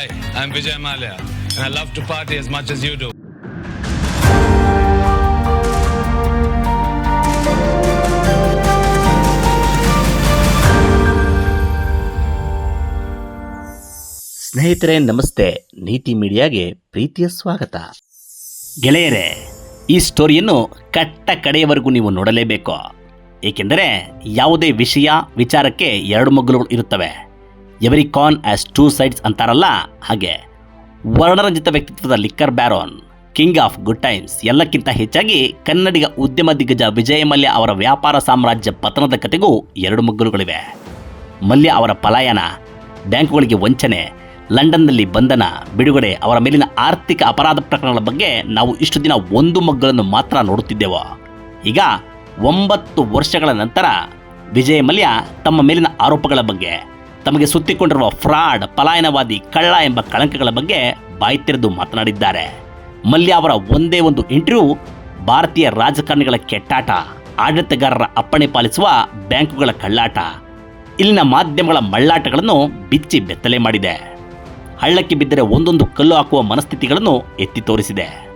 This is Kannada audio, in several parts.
Hi, I'm Vijay Malia, and I love to party as much as you do. ಸ್ನೇಹಿತರೆ ನಮಸ್ತೆ. ನೀತಿ ಮೀಡಿಯಾಗೆ ಪ್ರೀತಿಯ ಸ್ವಾಗತ. ಗೆಳೆಯರೇ ಈ ಸ್ಟೋರಿಯನ್ನು ಕಟ್ಟ ಕಡೆಯವರೆಗೂ ನೀವು ನೋಡಲೇಬೇಕು. ಏಕೆಂದರೆ ಯಾವುದೇ ವಿಷಯ ವಿಚಾರಕ್ಕೆ ಎರಡು ಮಗ್ಗಲುಗಳು ಇರುತ್ತವೆ. Every coin has two sides ಅಂತಾರಲ್ಲ? ಹಾಗೆ. ವರ್ಣರಂಜಿತ ವ್ಯಕ್ತಿತ್ವದ liquor baron, king of good times, ಎಲ್ಲಕ್ಕಿಂತ ಹೆಚ್ಚಾಗಿ ಕನ್ನಡಿಗ ಉದ್ಯಮ ದಿಗ್ಗಜ ವಿಜಯ ಮಲ್ಯ ಅವರ ವ್ಯಾಪಾರ ಸಾಮ್ರಾಜ್ಯ ಪತನದ ಕತೆಗೂ ಎರಡು ಮಗ್ಗುಲುಗಳಿವೆ. ಮಲ್ಯ ಅವರ ಪಲಾಯನ, ಬ್ಯಾಂಕುಗಳಿಗೆ ವಂಚನೆ, ಲಂಡನ್ನಲ್ಲಿ ಬಂಧನ, ಬಿಡುಗಡೆ ಅವರ ಮೇಲಿನ ಆರ್ಥಿಕ ಅಪರಾಧ ಪ್ರಕರಣಗಳ ಬಗ್ಗೆ ನಾವು ಇಷ್ಟು ದಿನ ಒಂದು ಮಗ್ಗಲನ್ನು ಮಾತ್ರ ನೋಡುತ್ತಿದ್ದೆವು. ಈಗ ಒಂಬತ್ತು ವರ್ಷಗಳ ನಂತರ ವಿಜಯ ಮಲ್ಯ ತಮ್ಮ ಮೇಲಿನ ಆರೋಪಗಳ ಬಗ್ಗೆ ತಮಗೆ ಸುತ್ತಿಕೊಂಡಿರುವ ಫ್ರಾಡ್, ಪಲಾಯನವಾದಿ ಕಳ್ಳ ಎಂಬ ಕಳಂಕಗಳ ಬಗ್ಗೆ ಬಾಯಿ ತೆರೆದು ಮಾತನಾಡಿದ್ದಾರೆ. ಮಲ್ಯ ಅವರ ಒಂದೇ ಒಂದು ಇಂಟರ್ವ್ಯೂ ಭಾರತೀಯ ರಾಜಕಾರಣಿಗಳ ಕೆಟ್ಟಾಟ, ಆಡಳಿತಗಾರರ ಅಪ್ಪಣೆ ಪಾಲಿಸುವ ಬ್ಯಾಂಕುಗಳ ಕಳ್ಳಾಟ. ಇಲ್ಲಿನ ಮಾಧ್ಯಮಗಳ ಮಳ್ಳಾಟಗಳನ್ನು ಬಿಚ್ಚಿ ಬೆತ್ತಲೆ ಮಾಡಿದೆ. ಹಳ್ಳಕ್ಕೆ ಬಿದ್ದರೆ ಒಂದೊಂದು ಕಲ್ಲು ಹಾಕುವ ಮನಸ್ಥಿತಿಗಳನ್ನು ಎತ್ತಿ ತೋರಿಸಿದೆ.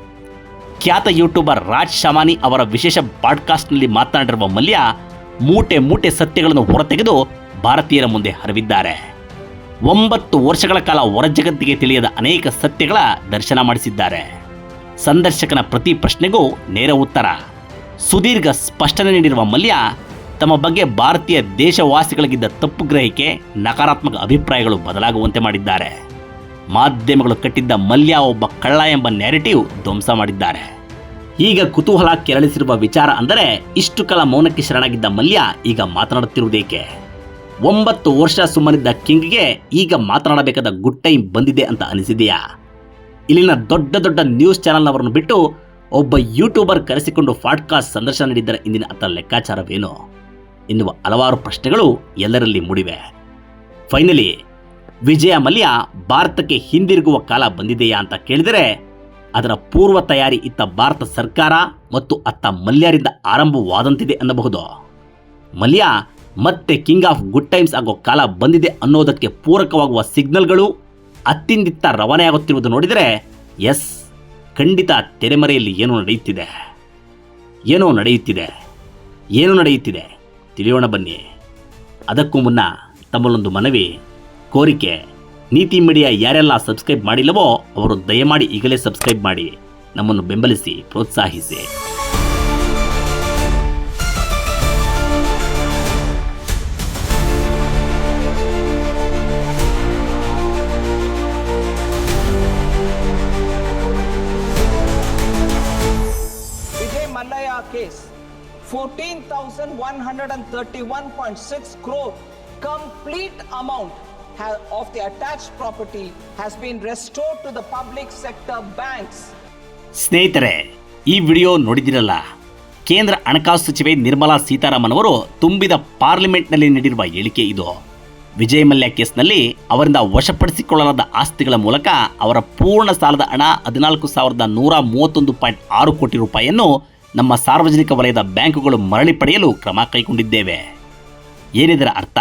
ಖ್ಯಾತ ಯೂಟ್ಯೂಬರ್ ರಾಜ್ ಶಮಾನಿ ಅವರ ವಿಶೇಷ ಪಾಡ್ಕಾಸ್ಟ್ನಲ್ಲಿ ಮಾತನಾಡಿರುವ ಮಲ್ಯ, ಮೂಟೆ ಮೂಟೆ ಸತ್ಯಗಳನ್ನು ಹೊರತೆಗೆದು ಭಾರತೀಯರ ಮುಂದೆ ಹರವಿದ್ದಾರೆ. ಒಂಬತ್ತು ವರ್ಷಗಳ ಕಾಲ ಹೊರಜಗತ್ತಿಗೆ ತಿಳಿಯದ ಅನೇಕ ಸತ್ಯಗಳ ದರ್ಶನ ಮಾಡಿಸಿದ್ದಾರೆ. ಸಂದರ್ಶಕನ ಪ್ರತಿ ಪ್ರಶ್ನೆಗೂ ನೇರ ಉತ್ತರ. ಸುದೀರ್ಘ ಸ್ಪಷ್ಟನೆ ನೀಡಿರುವ ಮಲ್ಯ, ತಮ್ಮ ಬಗ್ಗೆ ಭಾರತೀಯ ದೇಶವಾಸಿಗಳಿಗಿದ್ದ ತಪ್ಪು ಗ್ರಹಿಕೆ, ನಕಾರಾತ್ಮಕ ಅಭಿಪ್ರಾಯಗಳು ಬದಲಾಗುವಂತೆ ಮಾಡಿದ್ದಾರೆ. ಮಾಧ್ಯಮಗಳು ಕಟ್ಟಿದ್ದ ಮಲ್ಯ ಒಬ್ಬ ಕಳ್ಳ ಎಂಬ ನ್ಯಾರೇಟಿವ್ ಧ್ವಂಸ ಮಾಡಿದ್ದಾರೆ. ಈಗ ಕುತೂಹಲ ಕೆರಳಿಸಿರುವ ವಿಚಾರ ಅಂದರೆ ಇಷ್ಟು ಕಾಲ ಮೌನಕ್ಕೆ ಶರಣಾಗಿದ್ದ ಮಲ್ಯ ಈಗ ಮಾತನಾಡುತ್ತಿರುವುದೇಕೆ? ಒಂಬತ್ತು ವರ್ಷ ಸುಮ್ಮನಿದ್ದ ಕಿಂಗ್ಗೆ ಈಗ ಮಾತನಾಡಬೇಕಾದ ಗುಡ್ ಟೈಮ್ ಬಂದಿದೆ ಅಂತ ಅನಿಸಿದೆಯಾ? ಇಲ್ಲಿನ ದೊಡ್ಡ ದೊಡ್ಡ ನ್ಯೂಸ್ ಚಾನೆಲ್ನವರನ್ನು ಬಿಟ್ಟು ಒಬ್ಬ ಯೂಟ್ಯೂಬರ್ ಕರೆಸಿಕೊಂಡು ಪಾಡ್ಕಾಸ್ಟ್ ಸಂದರ್ಶನ ನೀಡಿದ್ದರೆ ಇಂದಿನ ಅತ್ತ ಲೆಕ್ಕಾಚಾರವೇನು? ಎನ್ನುವ ಹಲವಾರು ಪ್ರಶ್ನೆಗಳು ಎಲ್ಲರಲ್ಲಿ ಮೂಡಿವೆ. ಫೈನಲಿ ವಿಜಯ ಮಲ್ಯ ಭಾರತಕ್ಕೆ ಹಿಂದಿರುಗುವ ಕಾಲ ಬಂದಿದೆಯಾ ಅಂತ ಕೇಳಿದರೆ, ಅದರ ಪೂರ್ವ ತಯಾರಿ ಇತ್ತ ಭಾರತ ಸರ್ಕಾರ ಮತ್ತು ಅತ್ತ ಮಲ್ಯರಿಂದ ಆರಂಭವಾದಂತಿದೆ ಅನ್ನಬಹುದು. ಮಲ್ಯ ಮತ್ತೆ ಕಿಂಗ್ ಆಫ್ ಗುಡ್ ಟೈಮ್ಸ್ ಆಗೋ ಕಾಲ ಬಂದಿದೆ ಅನ್ನೋದಕ್ಕೆ ಪೂರಕವಾಗುವ ಸಿಗ್ನಲ್ಗಳು ಅತ್ತಿಂದಿತ್ತ ರವಾನೆಯಾಗುತ್ತಿರುವುದು ನೋಡಿದರೆ ಎಸ್ ಖಂಡಿತ ತೆರೆಮರೆಯಲ್ಲಿ ಏನೋ ನಡೆಯುತ್ತಿದೆ. ಏನೋ ನಡೆಯುತ್ತಿದೆ. ಏನೋ ನಡೆಯುತ್ತಿದೆ. ತಿಳಿಯೋಣ ಬನ್ನಿ. ಅದಕ್ಕೂ ಮುನ್ನ ತಮ್ಮಲ್ಲೊಂದು ಮನವಿ, ಕೋರಿಕೆ. ನೀತಿ ಮೀಡಿಯಾ ಯಾರೆಲ್ಲ ಸಬ್ಸ್ಕ್ರೈಬ್ ಮಾಡಿಲ್ಲವೋ, ಅವರು ದಯಮಾಡಿ ಈಗಲೇ ಸಬ್ಸ್ಕ್ರೈಬ್ ಮಾಡಿ. ನಮ್ಮನ್ನು ಬೆಂಬಲಿಸಿ, ಪ್ರೋತ್ಸಾಹಿಸಿ. Case, 14,131.6 crore complete amount of the attached property has been restored to the public sector banks. ಸ್ನೇಹಿತರೆ ಈ ವಿಡಿಯೋ ನೋಡಿದಿರಲ್ಲ ಕೇಂದ್ರ ಹಣಕಾಸು ಸಚಿವೆ ನಿರ್ಮಲಾ ಸೀತಾರಾಮನ್ ಅವರು ತುಂಬಿದ ಪಾರ್ಲಿಮೆಂಟ್ನಲ್ಲಿ ನೀಡಿರುವ ಹೇಳಿಕೆ ಇದು ವಿಜಯ್ ಮಲ್ಯ ಕೇಸ್ನಲ್ಲಿ ಅವರಿಂದ ವಶಪಡಿಸಿಕೊಳ್ಳಲಾದ ಆಸ್ತಿಗಳ ಮೂಲಕ ಅವರ ಪೂರ್ಣ ಸಾಲದ ಹಣ ಹದಿನಾಲ್ಕು ಸಾವಿರದ ನೂರ ಮೂವತ್ತೊಂದು ಪಾಯಿಂಟ್ ಆರು ಕೋಟಿ ರೂಪಾಯಿಯನ್ನು ನಮ್ಮ ಸಾರ್ವಜನಿಕ ವಲಯದ ಬ್ಯಾಂಕುಗಳು ಮರಳಿ ಪಡೆಯಲು ಕ್ರಮ ಕೈಗೊಂಡಿದ್ದೇವೆ. ಏನಿದರ ಅರ್ಥ?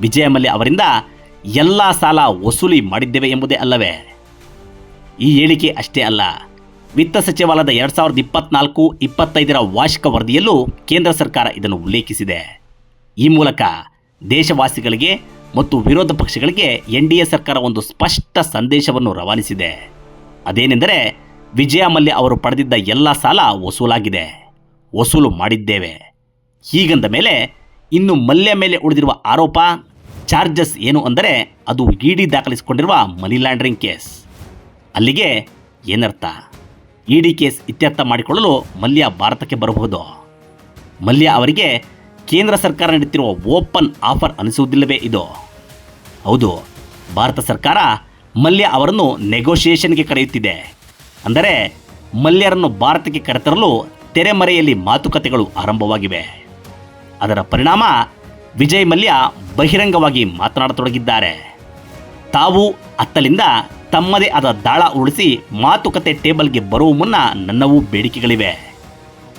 ವಿಜಯ ಮಲ್ಯ ಅವರಿಂದ ಎಲ್ಲ ಸಾಲ ವಸೂಲಿ ಮಾಡಿದ್ದೇವೆ ಎಂಬುದೇ ಅಲ್ಲವೇ? ಈ ಹೇಳಿಕೆ ಅಷ್ಟೇ ಅಲ್ಲ. ವಿತ್ತ ಸಚಿವಾಲಯದ ಎರಡು ಸಾವಿರದ ಇಪ್ಪತ್ನಾಲ್ಕು ಇಪ್ಪತ್ತೈದರ ವಾರ್ಷಿಕ ವರದಿಯಲ್ಲೂ ಕೇಂದ್ರ ಸರ್ಕಾರ ಇದನ್ನು ಉಲ್ಲೇಖಿಸಿದೆ. ಈ ಮೂಲಕ ದೇಶವಾಸಿಗಳಿಗೆ ಮತ್ತು ವಿರೋಧ ಪಕ್ಷಗಳಿಗೆ ಎನ್ ಡಿ ಎ ಸರ್ಕಾರ ಒಂದು ಸ್ಪಷ್ಟ ಸಂದೇಶವನ್ನು ರವಾನಿಸಿದೆ. ಅದೇನೆಂದರೆ ವಿಜಯ ಮಲ್ಯ ಅವರು ಪಡೆದಿದ್ದ ಎಲ್ಲ ಸಾಲ ವಸೂಲಾಗಿದೆ. ವಸೂಲು ಮಾಡಿದ್ದೇವೆ. ಹೀಗಂದ ಮೇಲೆ ಇನ್ನು ಮಲ್ಯ ಮೇಲೆ ಉಳಿದಿರುವ ಆರೋಪ, ಚಾರ್ಜಸ್ ಏನು ಅಂದರೆ ಅದು ಇಡಿ ದಾಖಲಿಸಿಕೊಂಡಿರುವ ಮನಿ ಲಾಂಡ್ರಿಂಗ್ ಕೇಸ್. ಅಲ್ಲಿಗೆ ಏನರ್ಥ? ಇಡಿ ಕೇಸ್ ಇತ್ಯರ್ಥ ಮಾಡಿಕೊಳ್ಳಲು ಮಲ್ಯ ಭಾರತಕ್ಕೆ ಬರಬಹುದು. ಮಲ್ಯ ಅವರಿಗೆ ಕೇಂದ್ರ ಸರ್ಕಾರ ನೀಡುತ್ತಿರುವ ಓಪನ್ ಆಫರ್ ಅನಿಸುವುದಿಲ್ಲವೇ ಇದು? ಹೌದು, ಭಾರತ ಸರ್ಕಾರ ಮಲ್ಯ ಅವರನ್ನು ನೆಗೋಷಿಯೇಷನ್ಗೆ ಕರೆಯುತ್ತಿದೆ. ಅಂದರೆ ಮಲ್ಯರನ್ನು ಭಾರತಕ್ಕೆ ಕರೆತರಲು ತೆರೆಮರೆಯಲ್ಲಿ ಮಾತುಕತೆಗಳು ಆರಂಭವಾಗಿವೆ. ಅದರ ಪರಿಣಾಮ ವಿಜಯ್ ಮಲ್ಯ ಬಹಿರಂಗವಾಗಿ ಮಾತನಾಡತೊಡಗಿದ್ದಾರೆ. ತಾವು ಅತ್ತಲಿಂದ ತಮ್ಮದೇ ಆದ ದಾಳ ಉರುಳಿಸಿ ಮಾತುಕತೆ ಟೇಬಲ್ಗೆ ಬರುವ ಮುನ್ನ ನನ್ನವೂ ಬೇಡಿಕೆಗಳಿವೆ.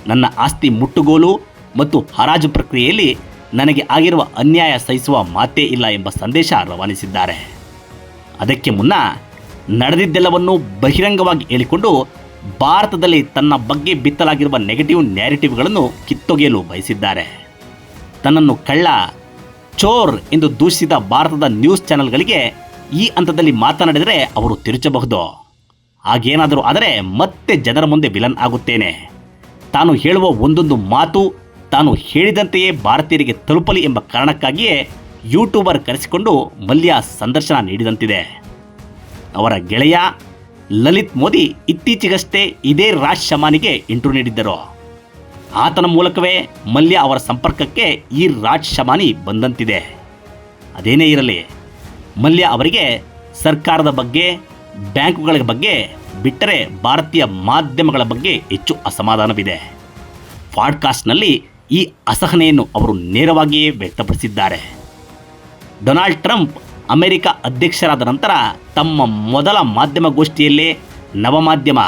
ನನ್ನ ಆಸ್ತಿ ಮುಟ್ಟುಗೋಲು ಮತ್ತು ಹರಾಜು ಪ್ರಕ್ರಿಯೆಯಲ್ಲಿ ನನಗೆ ಆಗಿರುವ ಅನ್ಯಾಯ ಸಹಿಸುವ ಮಾತೇ ಇಲ್ಲ ಎಂಬ ಸಂದೇಶ ರವಾನಿಸಿದ್ದಾರೆ. ಅದಕ್ಕೆ ಮುನ್ನ ನಡೆದಿದ್ದೆಲ್ಲವನ್ನು ಬಹಿರಂಗವಾಗಿ ಹೇಳಿಕೊಂಡು ಭಾರತದಲ್ಲಿ ತನ್ನ ಬಗ್ಗೆ ಬಿತ್ತಲಾಗಿರುವ ನೆಗೆಟಿವ್ ನ್ಯಾರಿಟಿವ್ಗಳನ್ನು ಕಿತ್ತೊಗೆಯಲು ಬಯಸಿದ್ದಾರೆ. ತನ್ನನ್ನು ಕಳ್ಳ, ಚೋರ್ ಎಂದು ದೂಷಿಸಿದ ಭಾರತದ ನ್ಯೂಸ್ ಚಾನೆಲ್ಗಳಿಗೆ ಈ ಹಂತದಲ್ಲಿ ಮಾತನಾಡಿದರೆ ಅವರು ತಿರುಚಬಹುದು. ಹಾಗೇನಾದರೂ ಆದರೆ ಮತ್ತೆ ಜನರ ಮುಂದೆ ವಿಲನ್ ಆಗುತ್ತೇನೆ. ತಾನು ಹೇಳುವ ಒಂದೊಂದು ಮಾತು, ತಾನು ಹೇಳಿದಂತೆಯೇ ಭಾರತೀಯರಿಗೆ ತಲುಪಲಿ ಎಂಬ ಕಾರಣಕ್ಕಾಗಿಯೇ ಯೂಟ್ಯೂಬರ್ ಕರೆಸಿಕೊಂಡು ಮಲ್ಯ ಸಂದರ್ಶನ ನೀಡಿದಂತಿದೆ. ಅವರ ಗೆಳೆಯ ಲಲಿತ್ ಮೋದಿ ಇತ್ತೀಚೆಗಷ್ಟೇ ಇದೇ ರಾಜ್ ಶಮಾನಿಗೆ ಇಂಟರ್ವ್ಯೂ ನೀಡಿದ್ದರು. ಆತನ ಮೂಲಕವೇ ಮಲ್ಯ ಅವರ ಸಂಪರ್ಕಕ್ಕೆ ಈ ರಾಜ್ ಶಮಾನಿ ಬಂದಂತಿದೆ. ಅದೇನೇ ಇರಲಿ, ಮಲ್ಯ ಅವರಿಗೆ ಸರ್ಕಾರದ ಬಗ್ಗೆ, ಬ್ಯಾಂಕುಗಳ ಬಗ್ಗೆ ಬಿಟ್ಟರೆ ಭಾರತೀಯ ಮಾಧ್ಯಮಗಳ ಬಗ್ಗೆ ಹೆಚ್ಚು ಅಸಮಾಧಾನವಿದೆ. ಪಾಡ್ಕಾಸ್ಟ್ನಲ್ಲಿ ಈ ಅಸಹನೆಯನ್ನು ಅವರು ನೇರವಾಗಿಯೇ ವ್ಯಕ್ತಪಡಿಸಿದ್ದಾರೆ. ಡೊನಾಲ್ಡ್ ಟ್ರಂಪ್ ಅಮೆರಿಕ ಅಧ್ಯಕ್ಷರಾದ ನಂತರ ತಮ್ಮ ಮೊದಲ ಮಾಧ್ಯಮಗೋಷ್ಠಿಯಲ್ಲೇ ನವಮಾಧ್ಯಮ,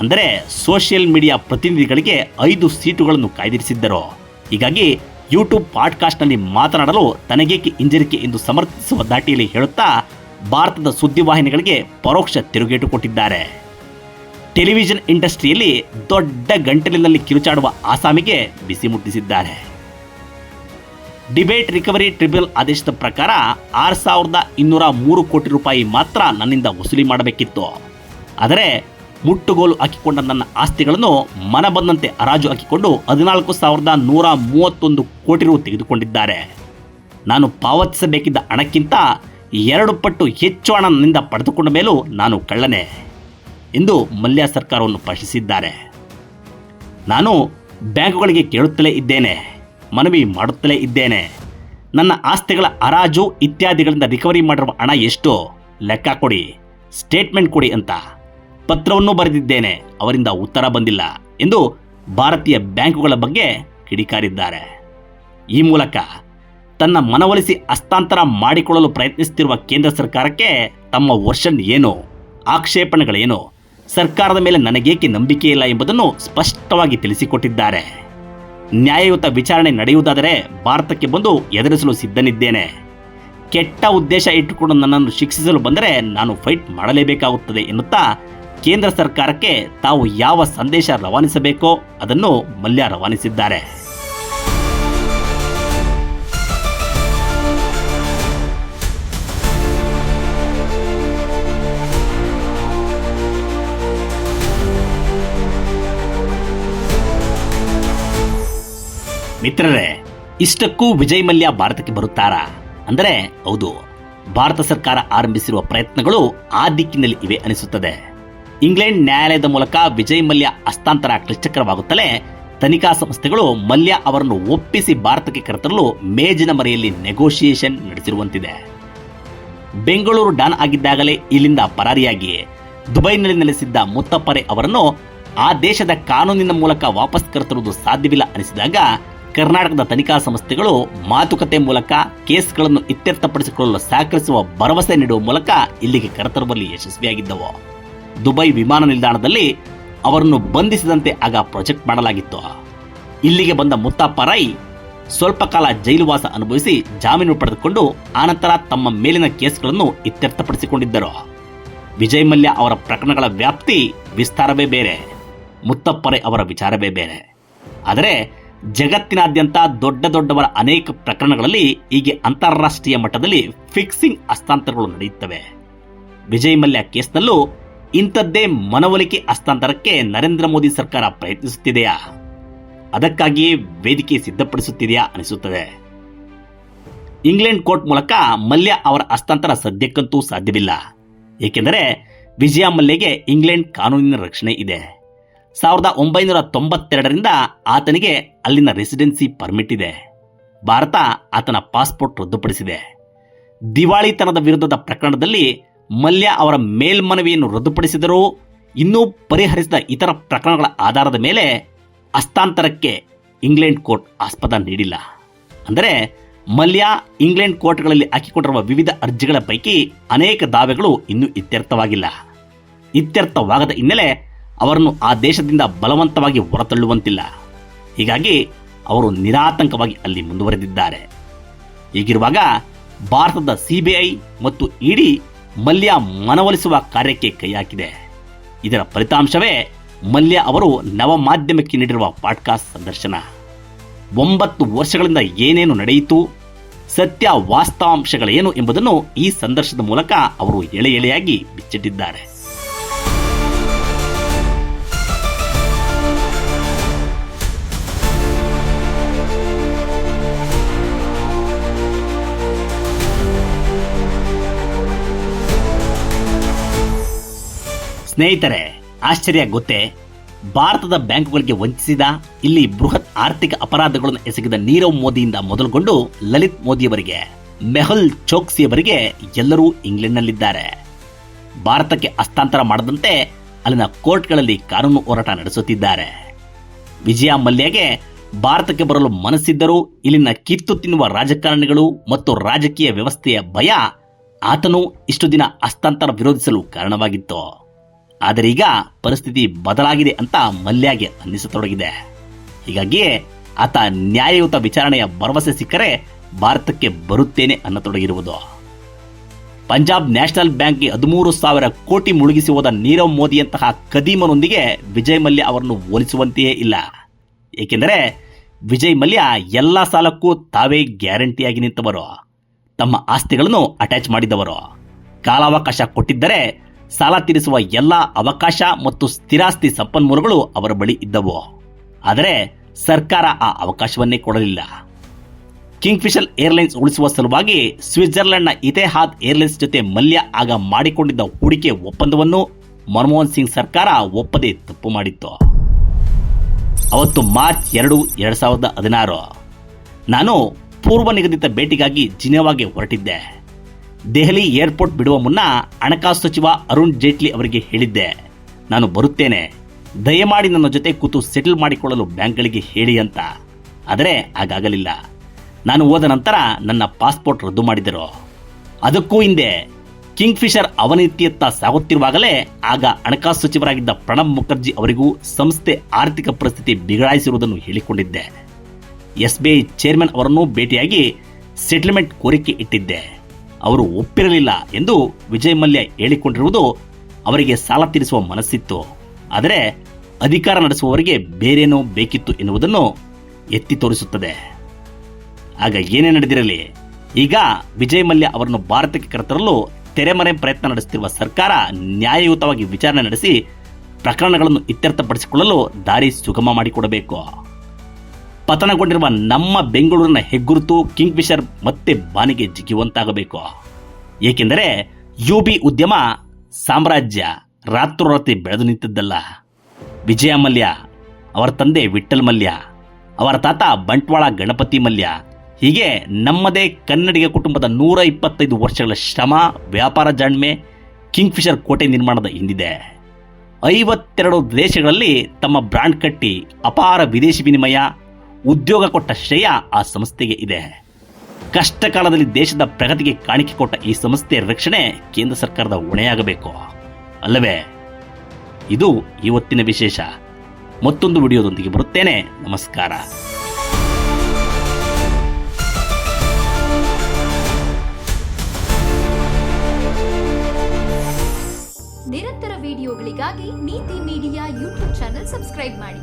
ಅಂದರೆ ಸೋಷಿಯಲ್ ಮೀಡಿಯಾ ಪ್ರತಿನಿಧಿಗಳಿಗೆ ಐದು ಸೀಟುಗಳನ್ನು ಕಾಯ್ದಿರಿಸಿದ್ದರು. ಹೀಗಾಗಿ ಯೂಟ್ಯೂಬ್ ಪಾಡ್ಕಾಸ್ಟ್ನಲ್ಲಿ ಮಾತನಾಡಲು ತನಗೇಕೆ ಹಿಂಜರಿಕೆ ಎಂದು ಸಮರ್ಥಿಸುವ ದಾಟಿಯಲ್ಲಿ ಹೇಳುತ್ತಾ ಭಾರತದ ಸುದ್ದಿವಾಹಿನಿಗಳಿಗೆ ಪರೋಕ್ಷ ತಿರುಗೇಟು ಕೊಟ್ಟಿದ್ದಾರೆ. ಟೆಲಿವಿಷನ್ ಇಂಡಸ್ಟ್ರಿಯಲ್ಲಿ ದೊಡ್ಡ ಗಂಟಲಿನಲ್ಲಿ ಕಿರುಚಾಡುವ ಆಸಾಮಿಗೆ ಬಿಸಿ ಮುಟ್ಟಿಸಿದ್ದಾರೆ. ಡಿಬೇಟ್ ರಿಕವರಿ ಟ್ರಿಬ್ಯುನಲ್ ಆದೇಶದ ಪ್ರಕಾರ ಆರು ಸಾವಿರದ ಇನ್ನೂರ ಮೂರು ಕೋಟಿ ರೂಪಾಯಿ ಮಾತ್ರ ನನ್ನಿಂದ ವಸೂಲಿ ಮಾಡಬೇಕಿತ್ತು. ಆದರೆ ಮುಟ್ಟುಗೋಲು ಹಾಕಿಕೊಂಡ ನನ್ನ ಆಸ್ತಿಗಳನ್ನು ಮನ ಬಂದಂತೆ ಹರಾಜು ಹಾಕಿಕೊಂಡು ಹದಿನಾಲ್ಕು ಸಾವಿರದ ನೂರ ಮೂವತ್ತೊಂದು ಕೋಟಿ ರು ತೆಗೆದುಕೊಂಡಿದ್ದಾರೆ. ನಾನು ಪಾವತಿಸಬೇಕಿದ್ದ ಹಣಕ್ಕಿಂತ ಎರಡು ಪಟ್ಟು ಹೆಚ್ಚು ಹಣ ನನ್ನಿಂದ ಪಡೆದುಕೊಂಡ ಮೇಲೂ ನಾನು ಕಳ್ಳನೆ ಎಂದು ಮಲ್ಯ ಸರ್ಕಾರವನ್ನು ಪ್ರಶ್ನಿಸಿದ್ದಾರೆ. ನಾನು ಬ್ಯಾಂಕುಗಳಿಗೆ ಕೇಳುತ್ತಲೇ ಇದ್ದೇನೆ. ಮನವಿ ಮಾಡುತ್ತಲೇ ಇದ್ದೇನೆ. ನನ್ನ ಆಸ್ತಿಗಳ ಹರಾಜು ಇತ್ಯಾದಿಗಳಿಂದ ರಿಕವರಿ ಮಾಡಿರುವ ಹಣ ಎಷ್ಟು? ಲೆಕ್ಕ ಕೊಡಿ. ಸ್ಟೇಟ್ಮೆಂಟ್ ಕೊಡಿ ಅಂತ. ಪತ್ರವನ್ನು ಬರೆದಿದ್ದೇನೆ. ಅವರಿಂದ ಉತ್ತರ ಬಂದಿಲ್ಲ ಎಂದು ಭಾರತೀಯ ಬ್ಯಾಂಕುಗಳ ಬಗ್ಗೆ ಕಿಡಿಕಾರಿದ್ದಾರೆ. ಈ ಮೂಲಕ ತನ್ನ ಮನವೊಲಿಸಿ ಹಸ್ತಾಂತರ ಮಾಡಿಕೊಳ್ಳಲು ಪ್ರಯತ್ನಿಸುತ್ತಿರುವ ಕೇಂದ್ರ ಸರ್ಕಾರಕ್ಕೆ ತಮ್ಮ ವರ್ಷನ್ ಏನು? ಆಕ್ಷೇಪಣೆಗಳೇನು? ಸರ್ಕಾರದ ಮೇಲೆ ನನಗೇಕೆ ನಂಬಿಕೆ ಇಲ್ಲ ಎಂಬುದನ್ನು ಸ್ಪಷ್ಟವಾಗಿ ತಿಳಿಸಿಕೊಟ್ಟಿದ್ದಾರೆ. ನ್ಯಾಯಯುತ ವಿಚಾರಣೆ ನಡೆಯುವುದಾದರೆ ಭಾರತಕ್ಕೆ ಬಂದು ಎದುರಿಸಲು ಸಿದ್ಧನಿದ್ದೇನೆ. ಕೆಟ್ಟ ಉದ್ದೇಶ ಇಟ್ಟುಕೊಂಡು ನನ್ನನ್ನು ಶಿಕ್ಷಿಸಲು ಬಂದರೆ ನಾನು ಫೈಟ್ ಮಾಡಲೇಬೇಕಾಗುತ್ತದೆ ಎನ್ನುತ್ತಾ ಕೇಂದ್ರ ಸರ್ಕಾರಕ್ಕೆ ತಾವು ಯಾವ ಸಂದೇಶ ರವಾನಿಸಬೇಕೋ ಅದನ್ನು ಮಲ್ಯ ರವಾನಿಸಿದ್ದಾರೆ. ಮಿತ್ರರೇ, ಇಷ್ಟಕ್ಕೂ ವಿಜಯ್ ಮಲ್ಯ ಭಾರತಕ್ಕೆ ಬರುತ್ತಾರಾ? ಅಂದರೆ, ಹೌದು. ಭಾರತ ಸರ್ಕಾರ ಆರಂಭಿಸಿರುವ ಪ್ರಯತ್ನಗಳು ಆ ದಿಕ್ಕಿನಲ್ಲಿ ಇವೆ ಅನಿಸುತ್ತದೆ. ಇಂಗ್ಲೆಂಡ್ ನ್ಯಾಯಾಲಯದ ಮೂಲಕ ವಿಜಯ್ ಮಲ್ಯ ಹಸ್ತಾಂತರ ಕ್ಲಿಷ್ಟಕರವಾಗುತ್ತಲೇ, ತನಿಖಾ ಸಂಸ್ಥೆಗಳು ಮಲ್ಯ ಅವರನ್ನು ಒಪ್ಪಿಸಿ ಭಾರತಕ್ಕೆ ಕರೆತರಲು ಮೇಜಿನ ಮರೆಯಲ್ಲಿ ನೆಗೋಷಿಯೇಷನ್ ನಡೆಸಿರುವಂತಿದೆ. ಬೆಂಗಳೂರು ಡಾನ್ ಆಗಿದ್ದಾಗಲೇ ಇಲ್ಲಿಂದ ಪರಾರಿಯಾಗಿ, ದುಬೈನಲ್ಲಿ ನೆಲೆಸಿದ್ದ ಮುತ್ತಪ್ಪರೆ ಅವರನ್ನು ಆ ದೇಶದ ಕಾನೂನಿನ ಮೂಲಕ ವಾಪಸ್ ಕರೆತರುವುದು ಸಾಧ್ಯವಿಲ್ಲ ಅನಿಸಿದಾಗ ಕರ್ನಾಟಕದ ತನಿಖಾ ಸಂಸ್ಥೆಗಳು ಮಾತುಕತೆ ಮೂಲಕ ಕೇಸ್ಗಳನ್ನು ಇತ್ಯರ್ಥಪಡಿಸಿಕೊಳ್ಳಲು ಸಹಕರಿಸುವ ಭರವಸೆ ನೀಡುವ ಮೂಲಕ ಇಲ್ಲಿಗೆ ಕರೆತರುವಲ್ಲಿ ಯಶಸ್ವಿಯಾಗಿದ್ದವು. ದುಬೈ ವಿಮಾನ ನಿಲ್ದಾಣದಲ್ಲಿ ಅವರನ್ನು ಬಂಧಿಸಿದಂತೆ ಆಗ ಪ್ರೊಜೆಕ್ಟ್ ಮಾಡಲಾಗಿತ್ತು. ಇಲ್ಲಿಗೆ ಬಂದ ಮುತ್ತಪ್ಪ ರೈ ಸ್ವಲ್ಪ ಕಾಲ ಜೈಲುವಾಸ ಅನುಭವಿಸಿ ಜಾಮೀನು ಪಡೆದುಕೊಂಡು ಆನಂತರ ತಮ್ಮ ಮೇಲಿನ ಕೇಸ್ಗಳನ್ನು ಇತ್ಯರ್ಥಪಡಿಸಿಕೊಂಡಿದ್ದರು. ವಿಜಯ್ ಮಲ್ಯ ಅವರ ಪ್ರಕರಣಗಳ ವ್ಯಾಪ್ತಿ ವಿಸ್ತಾರವೇ ಬೇರೆ. ಮುತ್ತಪ್ಪರೆ ಅವರ ವಿಚಾರವೇ ಬೇರೆ. ಆದರೆ ಜಗತ್ತಿನಾದ್ಯಂತ ದೊಡ್ಡ ದೊಡ್ಡವರ ಅನೇಕ ಪ್ರಕರಣಗಳಲ್ಲಿ ಹೀಗೆ ಅಂತಾರಾಷ್ಟ್ರೀಯ ಮಟ್ಟದಲ್ಲಿ ಫಿಕ್ಸಿಂಗ್ ಹಸ್ತಾಂತರಗಳು ನಡೆಯುತ್ತವೆ. ವಿಜಯ್ ಮಲ್ಯ ಕೇಸ್ನಲ್ಲೂ ಇಂಥದ್ದೇ ಮನವೊಲಿಕೆ ಹಸ್ತಾಂತರಕ್ಕೆ ನರೇಂದ್ರ ಮೋದಿ ಸರ್ಕಾರ ಪ್ರಯತ್ನಿಸುತ್ತಿದೆಯಾ? ಅದಕ್ಕಾಗಿಯೇ ವೇದಿಕೆ ಸಿದ್ಧಪಡಿಸುತ್ತಿದೆಯಾ ಅನಿಸುತ್ತದೆ. ಇಂಗ್ಲೆಂಡ್ ಕೋರ್ಟ್ ಮೂಲಕ ಮಲ್ಯ ಅವರ ಹಸ್ತಾಂತರ ಸದ್ಯಕ್ಕಂತೂ ಸಾಧ್ಯವಿಲ್ಲ. ಏಕೆಂದರೆ ವಿಜಯ ಮಲ್ಯಗೆ ಇಂಗ್ಲೆಂಡ್ ಕಾನೂನಿನ ರಕ್ಷಣೆ ಇದೆ. ಸಾವಿರದ ಒಂಬೈನೂರ ತೊಂಬತ್ತೆರಡರಿಂದ ಆತನಿಗೆ ಅಲ್ಲಿನ ರೆಸಿಡೆನ್ಸಿ ಪರ್ಮಿಟ್ ಇದೆ. ಭಾರತ ಆತನ ಪಾಸ್ಪೋರ್ಟ್ ರದ್ದುಪಡಿಸಿದೆ. ದಿವಾಳಿತನದ ವಿರುದ್ಧದ ಪ್ರಕರಣದಲ್ಲಿ ಮಲ್ಯ ಅವರ ಮೇಲ್ಮನವಿಯನ್ನು ರದ್ದುಪಡಿಸಿದರೂ ಇನ್ನೂ ಪರಿಹರಿಸಿದ ಇತರ ಪ್ರಕರಣಗಳ ಆಧಾರದ ಮೇಲೆ ಹಸ್ತಾಂತರಕ್ಕೆ ಇಂಗ್ಲೆಂಡ್ ಕೋರ್ಟ್ ಆಸ್ಪದ ನೀಡಿಲ್ಲ. ಅಂದರೆ ಮಲ್ಯ ಇಂಗ್ಲೆಂಡ್ ಕೋರ್ಟ್ಗಳಲ್ಲಿ ಹಾಕಿಕೊಂಡಿರುವ ವಿವಿಧ ಅರ್ಜಿಗಳ ಪೈಕಿ ಅನೇಕ ದಾವೆಗಳು ಇನ್ನೂ ಇತ್ಯರ್ಥವಾಗಿಲ್ಲ. ಇತ್ಯರ್ಥವಾಗದ ಹಿನ್ನೆಲೆ ಅವರನ್ನು ಆ ದೇಶದಿಂದ ಬಲವಂತವಾಗಿ ಹೊರತಳ್ಳುವಂತಿಲ್ಲ. ಹೀಗಾಗಿ ಅವರು ನಿರಾತಂಕವಾಗಿ ಅಲ್ಲಿ ಮುಂದುವರೆದಿದ್ದಾರೆ. ಹೀಗಿರುವಾಗ ಭಾರತದ ಸಿಬಿಐ ಮತ್ತು ಇಡಿ ಮಲ್ಯ ಮನವೊಲಿಸುವ ಕಾರ್ಯಕ್ಕೆ ಕೈ ಹಾಕಿದೆ ಇದರ ಫಲಿತಾಂಶವೇ ಮಲ್ಯ ಅವರು ನವ ಮಾಧ್ಯಮಕ್ಕೆ ನೀಡಿರುವ ಪಾಡ್ಕಾಸ್ಟ್ ಸಂದರ್ಶನ. ಒಂಬತ್ತು ವರ್ಷಗಳಿಂದ ಏನೇನು ನಡೆಯಿತು, ಸತ್ಯ ವಾಸ್ತವಾಂಶಗಳೇನು ಎಂಬುದನ್ನು ಈ ಸಂದರ್ಶನದ ಮೂಲಕ ಅವರು ಎಳೆ ಎಳೆಯಾಗಿ ಬಿಚ್ಚಿಟ್ಟಿದ್ದಾರೆ. ಸ್ನೇಹಿತರೆ, ಆಶ್ಚರ್ಯ ಗೊತ್ತೇ? ಭಾರತದ ಬ್ಯಾಂಕುಗಳಿಗೆ ವಂಚಿಸಿದ, ಇಲ್ಲಿ ಬೃಹತ್ ಆರ್ಥಿಕ ಅಪರಾಧಗಳನ್ನು ಎಸಗಿದ ನೀರವ್ ಮೋದಿಯಿಂದ ಮೊದಲುಗೊಂಡು ಲಲಿತ್ ಮೋದಿಯವರಿಗೆ, ಮೆಹುಲ್ ಚೋಕ್ಸಿಯವರಿಗೆ ಎಲ್ಲರೂ ಇಂಗ್ಲೆಂಡ್ನಲ್ಲಿದ್ದಾರೆ. ಭಾರತಕ್ಕೆ ಹಸ್ತಾಂತರ ಮಾಡದಂತೆ ಅಲ್ಲಿನ ಕೋರ್ಟ್ಗಳಲ್ಲಿ ಕಾನೂನು ಹೋರಾಟ ನಡೆಸುತ್ತಿದ್ದಾರೆ. ವಿಜಯ ಮಲ್ಯಗೆ ಭಾರತಕ್ಕೆ ಬರಲು ಮನಸ್ಸಿದ್ದರೂ ಇಲ್ಲಿನ ಕಿತ್ತು ತಿನ್ನುವ ರಾಜಕಾರಣಿಗಳು ಮತ್ತು ರಾಜಕೀಯ ವ್ಯವಸ್ಥೆಯ ಭಯ ಆತನು ಇಷ್ಟು ದಿನ ಹಸ್ತಾಂತರ ವಿರೋಧಿಸಲು ಕಾರಣವಾಗಿತ್ತು. ಆದರೆ ಈಗ ಪರಿಸ್ಥಿತಿ ಬದಲಾಗಿದೆ ಅಂತ ಮಲ್ಯಗೆ ಅನ್ನಿಸತೊಡಗಿದೆ. ಹೀಗಾಗಿಯೇ ಆತ ನ್ಯಾಯಯುತ ವಿಚಾರಣೆಯ ಭರವಸೆ ಸಿಕ್ಕರೆ ಭಾರತಕ್ಕೆ ಬರುತ್ತೇನೆ ಅನ್ನತೊಡಗಿರುವುದು. ಪಂಜಾಬ್ ನ್ಯಾಷನಲ್ ಬ್ಯಾಂಕ್ಗೆ ಹದಿಮೂರು ಸಾವಿರ ಕೋಟಿ ಮುಳುಗಿಸಿ ಹೋದ ನೀರವ್ ಮೋದಿಯಂತಹ ಕದೀಮನೊಂದಿಗೆ ವಿಜಯ್ ಮಲ್ಯ ಅವರನ್ನು ಹೋಲಿಸುವಂತೆಯೇ ಇಲ್ಲ. ಏಕೆಂದರೆ ವಿಜಯ್ ಮಲ್ಯ ಎಲ್ಲ ಸಾಲಕ್ಕೂ ತಾವೇ ಗ್ಯಾರಂಟಿಯಾಗಿ ನಿಂತವರು. ತಮ್ಮ ಆಸ್ತಿಗಳನ್ನು ಅಟ್ಯಾಚ್ ಮಾಡಿದವರು. ಕಾಲಾವಕಾಶ ಕೊಟ್ಟಿದ್ದರೆ ಸಾಲ ತೀರಿಸುವ ಎಲ್ಲ ಅವಕಾಶ ಮತ್ತು ಸ್ಥಿರಾಸ್ತಿ ಸಂಪನ್ಮೂಲಗಳು ಅವರ ಬಳಿ ಇದ್ದವು. ಆದರೆ ಸರ್ಕಾರ ಆ ಅವಕಾಶವನ್ನೇ ಕೊಡಲಿಲ್ಲ. ಕಿಂಗ್ಫಿಷರ್ ಏರ್ಲೈನ್ಸ್ ಉಳಿಸುವ ಸಲುವಾಗಿ ಸ್ವಿಟ್ಜರ್ಲೆಂಡ್ನ ಇತೆಹಾದ್ ಏರ್ಲೈನ್ಸ್ ಜೊತೆ ಮಲ್ಯ ಆಗ ಮಾಡಿಕೊಂಡಿದ್ದ ಹೂಡಿಕೆ ಒಪ್ಪಂದವನ್ನು ಮನಮೋಹನ್ ಸಿಂಗ್ ಸರ್ಕಾರ ಒಪ್ಪದೆ ತಪ್ಪು ಮಾಡಿತ್ತು. ಅವತ್ತು ಮಾರ್ಚ್ ಎರಡು, ಎರಡ್ ಸಾವಿರದ ಹದಿನಾರು ನಾನು ಪೂರ್ವ ನಿಗದಿತ ಭೇಟಿಗಾಗಿ ಜಿನೆವಾಗೆ ಹೊರಟಿದ್ದೆ. ದೆಹಲಿ ಏರ್ಪೋರ್ಟ್ ಬಿಡುವ ಮುನ್ನ ಹಣಕಾಸು ಸಚಿವ ಅರುಣ್ ಜೇಟ್ಲಿ ಅವರಿಗೆ ಹೇಳಿದ್ದೆ. ನಾನು ಬರುತ್ತೇನೆ. ದಯಮಾಡಿ ನನ್ನ ಜೊತೆ ಕೂತು ಸೆಟಲ್ ಮಾಡಿಕೊಳ್ಳಲು ಬ್ಯಾಂಕ್ಗಳಿಗೆ ಹೇಳಿ ಅಂತ. ಆದರೆ ಹಾಗಾಗಲಿಲ್ಲ. ನಾನು ಹೋದ ನಂತರ ನನ್ನ ಪಾಸ್ಪೋರ್ಟ್ ರದ್ದು ಮಾಡಿದರು. ಅದಕ್ಕೂ ಹಿಂದೆ ಕಿಂಗ್ಫಿಷರ್ ಅವನತಿಯತ್ತ ಸಾಗುತ್ತಿರುವಾಗಲೇ ಆಗ ಹಣಕಾಸು ಸಚಿವರಾಗಿದ್ದ ಪ್ರಣಬ್ ಮುಖರ್ಜಿ ಅವರಿಗೂ ಸಂಸ್ಥೆ ಆರ್ಥಿಕ ಪರಿಸ್ಥಿತಿ ಬಿಗಡಾಯಿಸಿರುವುದನ್ನು ಹೇಳಿಕೊಂಡಿದ್ದೆ. ಎಸ್ಬಿಐ ಚೇರ್ಮನ್ ಅವರನ್ನು ಭೇಟಿಯಾಗಿ ಸೆಟಲ್ಮೆಂಟ್ ಕೋರಿಕೆ ಇಟ್ಟಿದ್ದೆ. ಅವರು ಒಪ್ಪಿರಲಿಲ್ಲ ಎಂದು ವಿಜಯ್ ಮಲ್ಯ ಹೇಳಿಕೊಂಡಿರುವುದು ಅವರಿಗೆ ಸಾಲ ತೀರಿಸುವ ಮನಸ್ಸಿತ್ತು. ಆದರೆ ಅಧಿಕಾರ ನಡೆಸುವವರಿಗೆ ಬೇರೇನೋ ಬೇಕಿತ್ತು ಎನ್ನುವುದನ್ನು ಎತ್ತಿ ತೋರಿಸುತ್ತದೆ. ಆಗ ಏನೇ ನಡೆದಿರಲಿ, ಈಗ ವಿಜಯ್ ಮಲ್ಯ ಅವರನ್ನು ಭಾರತಕ್ಕೆ ಕರೆತರಲು ತೆರೆಮರೆ ಪ್ರಯತ್ನ ನಡೆಸುತ್ತಿರುವ ಸರ್ಕಾರ ನ್ಯಾಯಯುತವಾಗಿ ವಿಚಾರಣೆ ನಡೆಸಿ ಪ್ರಕರಣಗಳನ್ನು ಇತ್ಯರ್ಥಪಡಿಸಿಕೊಳ್ಳಲು ದಾರಿ ಸುಗಮ ಮಾಡಿಕೊಡಬೇಕು. ಪತನಗೊಂಡಿರುವ ನಮ್ಮ ಬೆಂಗಳೂರಿನ ಹೆಗ್ಗುರುತು, ಕಿಂಗ್ಫಿಷರ್ ಮತ್ತೆ ಬಾನಿಗೆ ಜಿಗಿಯುವಂತಾಗಬೇಕು. ಏಕೆಂದರೆ ಯುಬಿ ಉದ್ಯಮ ಸಾಮ್ರಾಜ್ಯ ರಾತ್ರೋರಾತ್ರಿ ಬೆಳೆದು ನಿಂತಿದ್ದಲ್ಲ. ವಿಜಯ ಮಲ್ಯ, ಅವರ ತಂದೆ ವಿಠಲ್ ಮಲ್ಯ, ಅವರ ತಾತ ಬಂಟ್ವಾಳ ಗಣಪತಿ ಮಲ್ಯ, ಹೀಗೆ ನಮ್ಮದೇ ಕನ್ನಡಿಗ ಕುಟುಂಬದ ನೂರ ಇಪ್ಪತ್ತೈದು ವರ್ಷಗಳ ಶ್ರಮ, ವ್ಯಾಪಾರ ಜಾಣ್ಮೆ, ಕಿಂಗ್ಫಿಷರ್ ಕೋಟೆ ನಿರ್ಮಾಣದ ಹಿಂದಿದೆ. ಐವತ್ತೆರಡು ದೇಶಗಳಲ್ಲಿ ತಮ್ಮ ಬ್ರಾಂಡ್ ಕಟ್ಟಿ ಅಪಾರ ವಿದೇಶಿ ವಿನಿಮಯ ಉದ್ಯೋಗ ಕೊಟ್ಟ ಶ್ರೇಯ ಆ ಸಂಸ್ಥೆಗೆ ಇದೆ. ಕಷ್ಟ ಕಾಲದಲ್ಲಿ ದೇಶದ ಪ್ರಗತಿಗೆ ಕಾಣಿಕೆ ಕೊಟ್ಟ ಈ ಸಂಸ್ಥೆಯ ರಕ್ಷಣೆ ಕೇಂದ್ರ ಸರ್ಕಾರದ ಹೊಣೆಯಾಗಬೇಕು. ಅಲ್ಲವೇ? ಇದು ಇವತ್ತಿನ ವಿಶೇಷ. ಮತ್ತೊಂದು ವಿಡಿಯೋದೊಂದಿಗೆ ಬರುತ್ತೇನೆ. ನಮಸ್ಕಾರ. ನಿರಂತರ ವಿಡಿಯೋಗಳಿಗಾಗಿ ನೀತಿ ಮೀಡಿಯಾ ಯೂಟ್ಯೂಬ್ ಚಾನೆಲ್ ಸಬ್ಸ್ಕ್ರೈಬ್ ಮಾಡಿ.